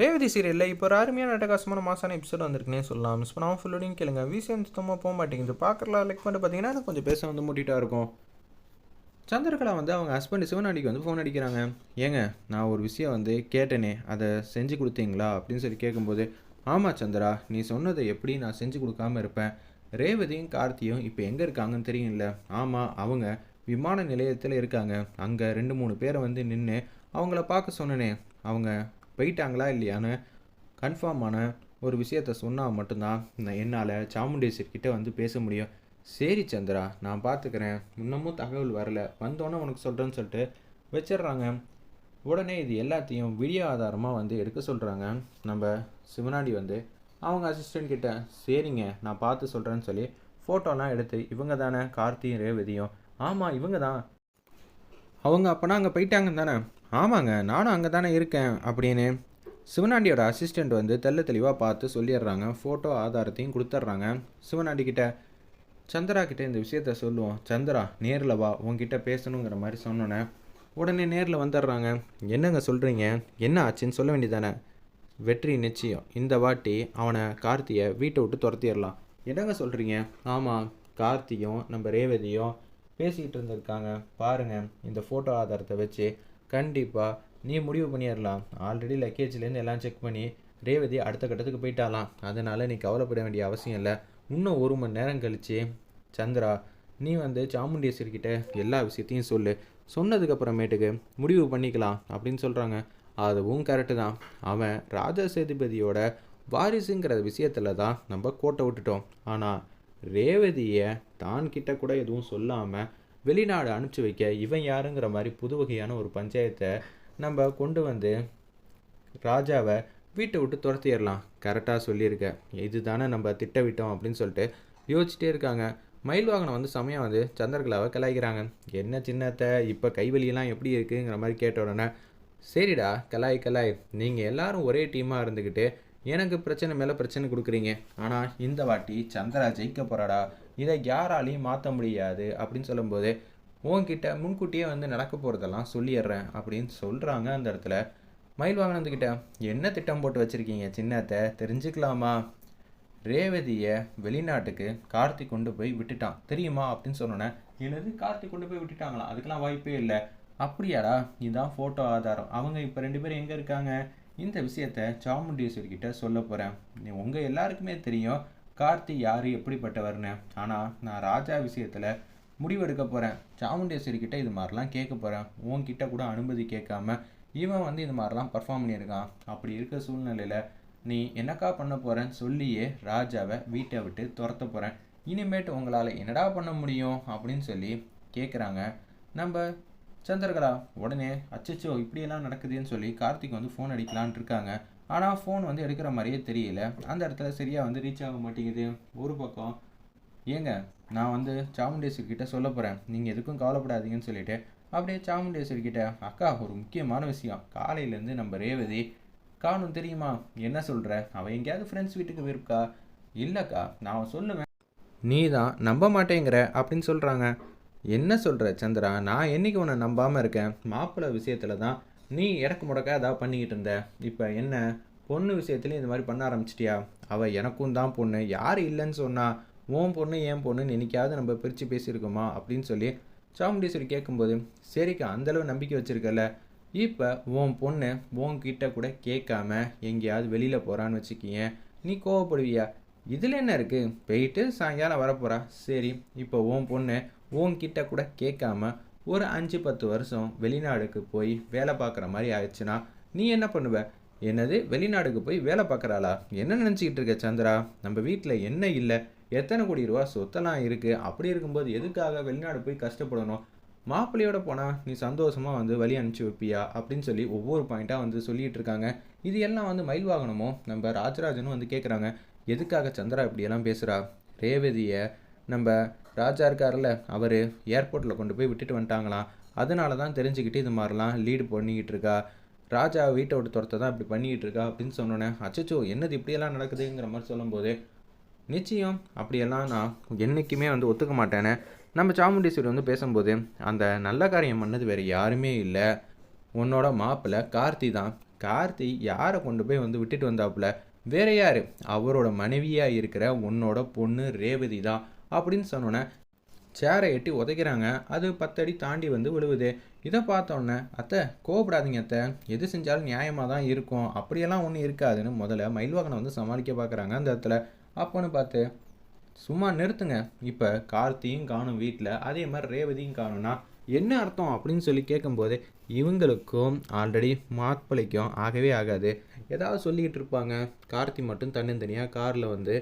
ரேவதி சீரியலில் இப்போ ஒரு அருமையான அட்டகாசமான மாசான எபிசோட் வந்திருக்குனே சொல்லலாம். மிஸ் பண்ணாமல் ஃபுல்லோடையும் கேளுங்க. விசியம் சுத்தமாக போக மாட்டேங்குது. பார்க்கலாம் லைக் பண்ணிட்டு பார்த்தீங்கன்னா கொஞ்சம் பேச வந்து மூட்டிகிட்டா இருக்கும். சந்திரகலா வந்து அவங்க ஹஸ்பண்ட் சிவனாடிக்கு வந்து ஃபோன் அடிக்கிறாங்க. ஏங்க நான் ஒரு விஷயம் வந்து கேட்டேனே. அதை செஞ்சு கொடுத்தீங்களா? அப்படின்னு சொல்லி கேட்கும்போது ஆமாம் சந்திரா நீ சொன்னதை எப்படி நான் செஞ்சு கொடுக்காம இருப்பேன்? ரேவதியும் கார்த்தியும் இப்போ எங்கே இருக்காங்கன்னு தெரியும்ல. ஆமாம் அவங்க விமான நிலையத்தில் இருக்காங்க. அங்கே ரெண்டு மூணு பேரை வந்து நின்று அவங்கள பார்க்க சொன்னனே. அவங்க போயிட்டாங்களா இல்லையான்னு கன்ஃபார்மான ஒரு விஷயத்த சொன்னால் மட்டும்தான் நான் என்னால் சாமுண்டேஸ்வரி கிட்டே வந்து பேச முடியும். சரி சந்திரா நான் பார்த்துக்கிறேன் இன்னமும் தகவல் வரல. வந்தோன்னே உனக்கு சொல்கிறேன்னு சொல்லிட்டு வச்சிடுறாங்க. உடனே இது எல்லாத்தையும் வீடியோ ஆதாரமாக வந்து எடுக்க சொல்கிறாங்க நம்ம சிவனாடி வந்து அவங்க அசிஸ்டன்ட் கிட்ட சரிங்க நான் பார்த்து சொல்கிறேன்னு சொல்லி ஃபோட்டோலாம் எடுத்து இவங்க தானே கார்த்தியும் ரேவதியும். ஆமாம் இவங்க தான் அவங்க அப்போனா அங்கே போயிட்டாங்க தானே? ஆமாங்க நானும் அங்கே தானே இருக்கேன் அப்படின்னு சிவனாண்டியோட அசிஸ்டண்ட் வந்து தெள்ள தெளிவாக பார்த்து சொல்லிடுறாங்க. ஃபோட்டோ ஆதாரத்தையும் கொடுத்துட்றாங்க. சிவனாண்டி கிட்ட சந்திரா கிட்ட இந்த விஷயத்த சொல்லுவோம். சந்திரா நேரில் வா உங்ககிட்ட பேசணுங்கிற மாதிரி சொன்னோன்னே உடனே நேரில் வந்துடுறாங்க. என்னங்க சொல்கிறீங்க என்ன ஆச்சுன்னு சொல்ல வேண்டியதானே வெற்றி நிச்சயம். இந்த வாட்டி அவனை கார்த்தியை வீட்டை விட்டு துரத்திடலாம். என்னங்க சொல்கிறீங்க ஆமாம் கார்த்தியும் நம்ம ரேவதியும் பேசிக்கிட்டு இருந்திருக்காங்க பாருங்கள் இந்த ஃபோட்டோ ஆதாரத்தை வச்சு. கண்டிப்பாக நீ முடிவு பண்ணிடலாம் ஆல்ரெடி லக்கேஜ்லேருந்து எல்லாம் செக் பண்ணி ரேவதி அடுத்த கட்டத்துக்கு போயிட்டாலாம் அதனால் நீ கவலைப்பட வேண்டிய அவசியம் இல்லை. இன்னும் ஒரு மணி நேரம் கழிச்சு சந்திரா நீ வந்து சாமுண்டீஸ்வர்கிட்ட எல்லா விஷயத்தையும் சொல்லு. சொன்னதுக்கப்புறமேட்டுக்கு முடிவு பண்ணிக்கலாம் அப்படின்னு சொல்கிறாங்க அதுவும் கரெக்டு தான். அவன் ராஜா சேதுபதியோட வாரிசுங்கிற விஷயத்தில் தான் நம்ம கோட்டை விட்டுட்டோம். ஆனால் ரேவதியை தான் கிட்ட கூட எதுவும் சொல்லாமல் வெளிநாடு அனுப்பிச்சி வைக்க இவன் யாருங்கிற மாதிரி புது வகையான ஒரு பஞ்சாயத்தை நம்ம கொண்டு வந்து ராஜாவை வீட்டை விட்டு துரத்திடலாம். கரெக்டாக சொல்லியிருக்க. இதுதானே நம்ம திட்டவிட்டோம் அப்படின்னு சொல்லிட்டு யோசிச்சுட்டே இருக்காங்க. மயில் வாகனம் வந்து சமயம் வந்து சந்திரகலாவை கலாய்க்கிறாங்க. என்ன சின்னத்தை? இப்போ கைவலியெல்லாம் எப்படி இருக்குங்கிற மாதிரி கேட்ட உடனே சரிடா கலாய் கலாய். நீங்கள் எல்லாரும் ஒரே டீமாக இருந்துக்கிட்டு எனக்கு பிரச்சனை மேலே பிரச்சனை கொடுக்குறீங்க. ஆனால் இந்த வாட்டி சந்திரா ஜெயிக்க போகிறாடா இதை யாராலையும் மாற்ற முடியாது அப்படின்னு சொல்லும்போது உன்கிட்ட முன்கூட்டியே வந்து நடக்க போகிறதெல்லாம் சொல்லிடுறேன் அப்படின்னு சொல்கிறாங்க அந்த இடத்துல. மயில் வாங்கினதுக்கிட்ட என்ன திட்டம் போட்டு வச்சுருக்கீங்க சின்னத்தை? தெரிஞ்சுக்கலாமா? ரேவதியை வெளிநாட்டுக்கு கார்த்திக் கொண்டு போய் விட்டுட்டான். தெரியுமா? அப்படின்னு சொன்னோன்னே என்னது? கார்த்திக் கொண்டு போய் விட்டுட்டாங்களா? அதுக்கெல்லாம் வாய்ப்பே இல்லை. அப்படியாடா இதுதான் ஃபோட்டோ ஆதாரம். அவங்க இப்போ ரெண்டு பேரும் எங்கே இருக்காங்க? இந்த விஷயத்த சாமுண்டீஸ்வரி கிட்ட சொல்ல போகிறேன் உங்கள் எல்லாருக்குமே தெரியும் கார்த்தி யார் எப்படிப்பட்டவர்னு. ஆனால் நான் ராஜா விஷயத்தில் முடிவெடுக்க போகிறேன் சாமுண்டேஸ்வரி கிட்ட இது மாதிரிலாம் கேட்க போகிறேன் உன்கிட்ட கூட அனுமதி கேட்காம இவன் வந்து இது மாதிரிலாம் பர்ஃபார்ம் பண்ணியிருக்கான். அப்படி இருக்க சூழ்நிலையில் நீ என்னக்கா பண்ண போகிறேன்னு சொல்லியே ராஜாவை வீட்டை விட்டு துரத்த போகிறேன் இனிமேட்டு உங்களால் என்னடா பண்ண முடியும் அப்படின்னு சொல்லி கேட்குறாங்க நம்ம சந்திரகலா உடனே அச்சச்சோ இப்படியெல்லாம் நடக்குதுன்னு சொல்லி கார்த்திக் வந்து ஃபோன் அடிக்கலான் இருக்காங்க. ஆனால் ஃபோன் வந்து எடுக்கிற மாதிரியே தெரியல. அந்த இடத்துல சரியாக வந்து ரீச் ஆக மாட்டேங்குது. ஒரு பக்கம் ஏங்க நான் வந்து சாமுண்டேஸ்வர் கிட்ட சொல்ல போகிறேன் நீங்கள் எதுக்கும் கவலைப்படாதீங்கன்னு சொல்லிட்டு அப்படியே சாமுண்டேஸ்வரி கிட்ட அக்கா ஒரு முக்கியமான விஷயம். காலையிலேருந்து நம்ம ரேவதி காணும் தெரியுமா? என்ன சொல்கிற அவள் எங்கேயாவது ஃப்ரெண்ட்ஸ் வீட்டுக்கு போயிருக்கா? இல்லைக்கா நான் சொல்லுவேன். நீ தான் நம்ப மாட்டேங்கிற அப்படின்னு சொல்கிறாங்க என்ன சொல்கிற சந்திரா? நான் என்னைக்கு உன்னை நம்பாமல் இருக்கேன்? மாப்பிள்ளை விஷயத்தில் தான் நீ எனக்கு முடக்க ஏதாவது பண்ணிக்கிட்டு இருந்த. இப்போ என்ன? பொண்ணு விஷயத்துலையும் இந்த மாதிரி பண்ண ஆரம்பிச்சிட்டியா? அவள் எனக்கும் தான் பொண்ணு. யார் இல்லைன்னு சொன்னால் உன் பொண்ணு ஏன் பொண்ணுன்னு என்னைக்காவது நம்ம பிரித்து பேசியிருக்கோமா? அப்படின்னு சொல்லி சாமுண்டீஸ்வரி கேட்கும்போது சரிக்கா அந்தளவு நம்பிக்கை வச்சுருக்கல இப்போ உன் பொண்ணு உன்கிட்ட கூட கேட்காம எங்கேயாவது வெளியில் போகிறான்னு வச்சுக்கிய நீ கோவப்படுவியா? இதில் என்ன இருக்குது போயிட்டு சாயங்காலம் வரப்போகிறா சரி இப்போ உன் பொண்ணு உன்கிட்ட கூட கேட்காம ஒரு அஞ்சு பத்து வருஷம் வெளிநாடுக்கு போய் வேலை பார்க்குற மாதிரி ஆயிடுச்சுன்னா நீ என்ன பண்ணுவ? என்னது வெளிநாடுக்கு போய் வேலை பார்க்குறாளா? என்ன நினச்சிக்கிட்டு இருக்க சந்திரா? நம்ம வீட்டில் என்ன இல்லை? எத்தனை கோடி ரூபா சொத்தெல்லாம் இருக்குது அப்படி இருக்கும்போது எதுக்காக வெளிநாடு போய் கஷ்டப்படணும்? மாப்பிள்ளையோட போனால் நீ சந்தோஷமாக வந்து வழி அனுப்பிச்சி வைப்பியா? அப்படின்னு சொல்லி ஒவ்வொரு பாயிண்ட்டாக வந்து சொல்லிகிட்டு இருக்காங்க. இது எல்லாம் வந்து மயில் வாகனமோ? நம்ம ராஜராஜனும் வந்து கேட்குறாங்க எதுக்காக சந்திரா இப்படியெல்லாம் பேசுகிறா ரேவதியை நம்ம ராஜா இருக்கார்ல அவர் ஏர்போர்ட்டில் கொண்டு போய் விட்டுட்டு வந்துட்டாங்களாம் அதனால தான் தெரிஞ்சுக்கிட்டு இது மாதிரிலாம் லீடு பண்ணிக்கிட்டு இருக்கா. ராஜா வீட்டை விட்டு துரத்த தான் இப்படி பண்ணிக்கிட்டு இருக்கா அப்படின்னு சொன்னோன்னே அச்சச்சோ என்னது இப்படியெல்லாம் நடக்குதுங்கிற மாதிரி சொல்லும்போது நிச்சயம் அப்படியெல்லாம் நான் என்றைக்குமே வந்து ஒத்துக்க மாட்டேனே நம்ம சாமுண்டீஸ்வரி வந்து பேசும்போது அந்த நல்ல காரியம் பண்ணது வேறு யாருமே இல்லை. உன்னோட மாப்பிள்ளை கார்த்தி தான். கார்த்தி யாரை கொண்டு போய் வந்து விட்டுட்டு வந்தாப்புல? வேற யார்? அவரோட மனைவியாக இருக்கிற உன்னோட பொண்ணு ரேவதி தான். அப்படின்னு சொன்னோன்னே சேரை எட்டி உதைக்கிறாங்க. அது பத்தடி தாண்டி வந்து விழுவுது. இதை பார்த்தோன்னே அத்தை கோவப்படாதீங்க அத்தை. எது செஞ்சாலும் நியாயமாக தான் இருக்கும். அப்படியெல்லாம் ஒன்றும் இருக்காதுன்னு முதல்ல மயில்வாகனை வந்து சமாளிக்க பார்க்குறாங்க அந்த இடத்துல. அப்போன்னு பார்த்து சும்மா நிறுத்துங்க. இப்போ கார்த்தியும் காணும் வீட்டில் அதே மாதிரி ரேவதியும் காணும்னா என்ன அர்த்தம்? அப்படின்னு சொல்லி கேட்கும்போது இவங்களுக்கும் ஆல்ரெடி மாப்பிளைக்கும் ஆகவே ஆகாது. ஏதாவது சொல்லிக்கிட்டு இருப்பாங்க. கார்த்தி மட்டும் தன்னந்தனியாக காரில் வந்து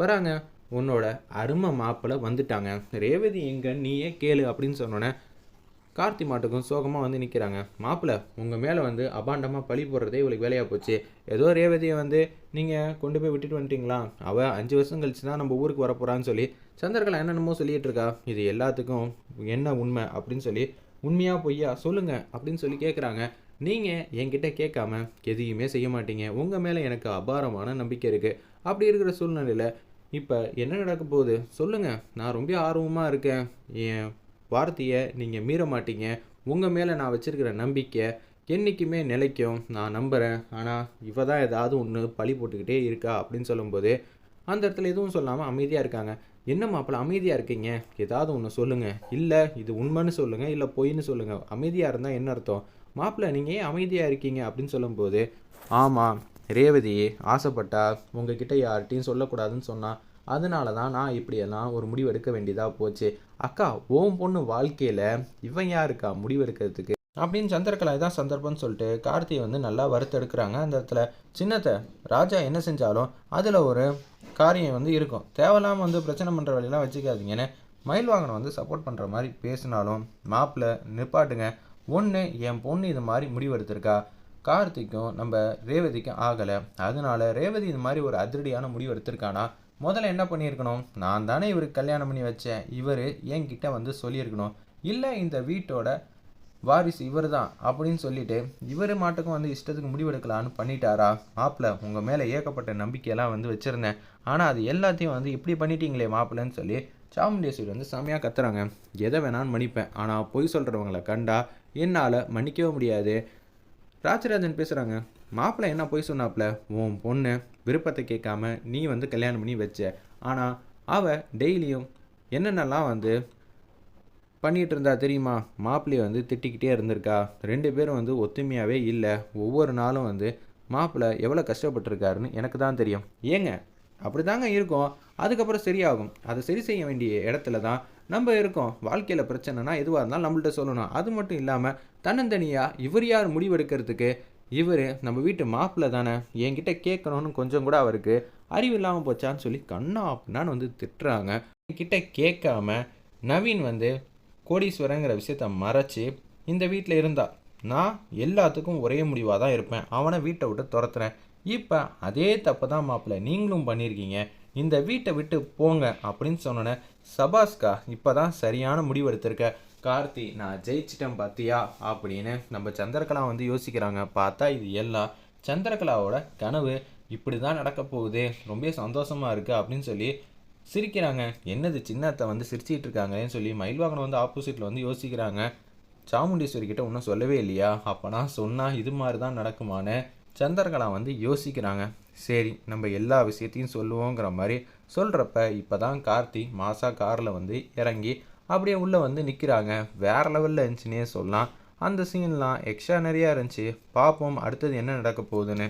வராங்க. உன்னோட அருமை மாப்பிள்ளை வந்துட்டாங்க. ரேவதி எங்க? நீயே கேளு அப்படின்னு சொன்னோன்னே கார்த்தி மாட்டுக்கும் சோகமாக வந்து நிற்கிறாங்க மாப்பிள்ளை உங்கள் மேலே வந்து அபாண்டமாக பழி போடுறதே இவளுக்கு வேலையாக போச்சு. ஏதோ ரேவதியை வந்து நீங்கள் கொண்டு போய் விட்டுட்டு வந்துட்டீங்களா? அவள் அஞ்சு வருஷம் கழிச்சு தான் நம்ம ஊருக்கு வரப்போகிறான்னு சொல்லி சந்திரகலா என்னென்னமோ சொல்லிகிட்டு இருக்கா. இது எல்லாத்துக்கும் என்ன உண்மை அப்படின்னு சொல்லி உண்மையாக பொய்யா சொல்லுங்கள் அப்படின்னு சொல்லி கேட்குறாங்க நீங்கள் என்கிட்ட கேட்காம எதையுமே செய்ய மாட்டீங்க. உங்கள் மேலே எனக்கு அபாரமான நம்பிக்கை இருக்குது அப்படி இருக்கிற சூழ்நிலையில் இப்போ என்ன நடக்க போகுது? சொல்லுங்கள் நான் ரொம்ப ஆர்வமாக இருக்கேன். என் வார்த்தையை நீங்கள் மீற மாட்டீங்க. உங்கள் மேலே நான் வச்சுருக்கிற நம்பிக்கை என்றைக்குமே நிலைக்கும். நான் நம்புகிறேன் ஆனால் இவ தான் ஏதாவது ஒன்று பழி போட்டுக்கிட்டே இருக்கா அப்படின்னு சொல்லும்போது அந்த இடத்துல எதுவும் சொல்லாமல் அமைதியாக இருக்காங்க. என்ன மாப்பிள்ள அமைதியாக இருக்கீங்க? ஏதாவது ஒன்று சொல்லுங்கள் இல்லை இது உண்மைன்னு சொல்லுங்கள் இல்லை பொய்ன்னு சொல்லுங்கள் அமைதியாக இருந்தால் என்ன அர்த்தம்? மாப்பிள்ளை நீங்கள் ஏன் அமைதியாக இருக்கீங்க? அப்படின்னு சொல்லும்போது ஆமாம் ரேவதி ஆசைப்பட்டா உங்ககிட்ட யார்கிட்டையும் சொல்லக்கூடாதுன்னு சொன்னா அதனால தான் நான் இப்படியெல்லாம் ஒரு முடிவு எடுக்க வேண்டியதாக போச்சு. அக்கா ஓம் பொண்ணு வாழ்க்கையில் இவன் யாருக்கா முடிவு எடுக்கிறதுக்கு அப்படின்னு சந்திரகலா தான் சந்தர்ப்பம்னு சொல்லிட்டு கார்த்தியை வந்து நல்லா வறுத்தெடுக்கிறாங்க. அந்த இடத்துல சின்னத்தை ராஜா என்ன செஞ்சாலும் அதில் ஒரு காரியம் வந்து இருக்கும். தேவையில்லாமல் வந்து பிரச்சனை பண்ணுற வழியெல்லாம் வச்சுக்காதீங்கன்னு மயில் வாகனம் வந்து சப்போர்ட் பண்ணுற மாதிரி பேசினாலும் மாப்பிள்ளை நிப்பாட்டுங்க. ஒன்று என் பொண்ணு இது மாதிரி முடிவெடுத்திருக்கா. கார்த்திக்கும் நம்ம ரேவதிக்கும் ஆகலை. அதனால ரேவதி இது மாதிரி ஒரு அதிரடியான முடிவு எடுத்திருக்கானா? முதல்ல என்ன பண்ணியிருக்கணும்? நான் தானே இவருக்கு கல்யாணம் பண்ணி வச்சேன். இவர் என்கிட்ட வந்து சொல்லியிருக்கணும். இல்லை இந்த வீட்டோட வாரிசு இவர் தான் அப்படின்னு சொல்லிட்டு இவர் மாட்டுக்கும் வந்து இஷ்டத்துக்கு முடிவெடுக்கலான்னு பண்ணிட்டாரா? மாப்பிள்ள உங்கள் மேலே ஏகப்பட்ட நம்பிக்கையெல்லாம் வந்து வச்சுருந்தேன். ஆனால் அது எல்லாத்தையும் வந்து இப்படி பண்ணிட்டீங்களே மாப்பிள்ளன்னு சொல்லி சாமுண்டேஸ்வரி வந்து செம்மையாக கத்துறாங்க. எதை வேணான்னு மன்னிப்பேன். ஆனால் பொய் சொல்கிறவங்கள கண்டா என்னால் மன்னிக்கவே முடியாது. ராஜராஜன் பேசுகிறாங்க மாப்பிள்ளை என்ன பொய் சொன்னாப்புல உன் பொண்ணு விருப்பத்தை கேட்காம நீ வந்து கல்யாணம் பண்ணி வச்ச. ஆனால் அவள் டெய்லியும் என்னென்னலாம் வந்து பண்ணிகிட்டு இருந்தா தெரியுமா? மாப்பிள்ளையை வந்து திட்டிக்கிட்டே இருந்திருக்கா. ரெண்டு பேரும் வந்து ஒத்துமையாகவே இல்லை. ஒவ்வொரு நாளும் வந்து மாப்பிள்ளை எவ்வளோ கஷ்டப்பட்டிருக்காருன்னு எனக்கு தான் தெரியும். ஏங்க அப்படி தாங்க இருக்கும். அதுக்கப்புறம் சரியாகும். அதை சரி செய்ய வேண்டிய இடத்துல தான் நம்ம இருக்கோம். வாழ்க்கையில் பிரச்சனைனா எதுவாக இருந்தாலும் நம்மள்ட்ட சொல்லணும். அது மட்டும் இல்லாமல் தன்னந்தனியாக இவர் யார் முடிவெடுக்கிறதுக்கு? இவர் நம்ம வீட்டு மாப்பிள்ளை தானே. என்கிட்ட கேட்கணும்னு கொஞ்சம் கூட அவருக்கு அறிவு இல்லாமல் போச்சான்னு சொல்லி கண்ணா அப்படின்னான்னு வந்து திட்டுறாங்க. என்கிட்ட கேட்காம நவீன் வந்து கோடீஸ்வரங்கிற விஷயத்த மறைச்சி இந்த வீட்டில் இருந்தா நான் எல்லாத்துக்கும் ஒரே முடிவாக தான் இருப்பேன். அவனை வீட்டை விட்டு துரத்துறேன். இப்போ அதே தப்பு தான் மாப்பிள்ளை. நீங்களும் பண்ணியிருக்கீங்க. இந்த வீட்டை விட்டு போங்க அப்படின்னு சொன்னோன்னே சபாஸ்கா இப்போ தான் சரியான முடிவு எடுத்திருக்க. கார்த்தி நான் ஜெயிச்சிட்டேன் பார்த்தியா அப்படின்னு நம்ம சந்திரகலா வந்து யோசிக்கிறாங்க. பார்த்தா இது எல்லாம் சந்திரகலாவோட கனவு. இப்படி தான் நடக்க போகுது. ரொம்ப சந்தோஷமாக இருக்குது அப்படின்னு சொல்லி சிரிக்கிறாங்க. என்னது சின்னத்தை வந்து சிரிச்சிட்டு இருக்காங்களேன்னு சொல்லி மயில்வாகனம் வந்து ஆப்போசிட்டில் வந்து யோசிக்கிறாங்க. சாமுண்டீஸ்வரி கிட்ட ஒன்றும் சொல்லவே இல்லையா? அப்போனா சொன்னால் இது மாதிரி தான் நடக்குமான்னு சந்திரகலா வந்து யோசிக்கிறாங்க. சரி நம்ம எல்லா விஷயத்தையும் சொல்லுவோங்கிற மாதிரி சொல்கிறப்ப இப்போ தான் கார்த்தி மாசா காரில் வந்து இறங்கி அப்படியே உள்ளே வந்து நிற்கிறாங்க வேறு லெவலில் இருந்துச்சுன்னே சொல்லலாம். அந்த சீன்லாம் எக்ஸ்ட்ரா நிறையா இருந்துச்சு. பார்ப்போம் அடுத்தது என்ன நடக்க போகுதுன்னு.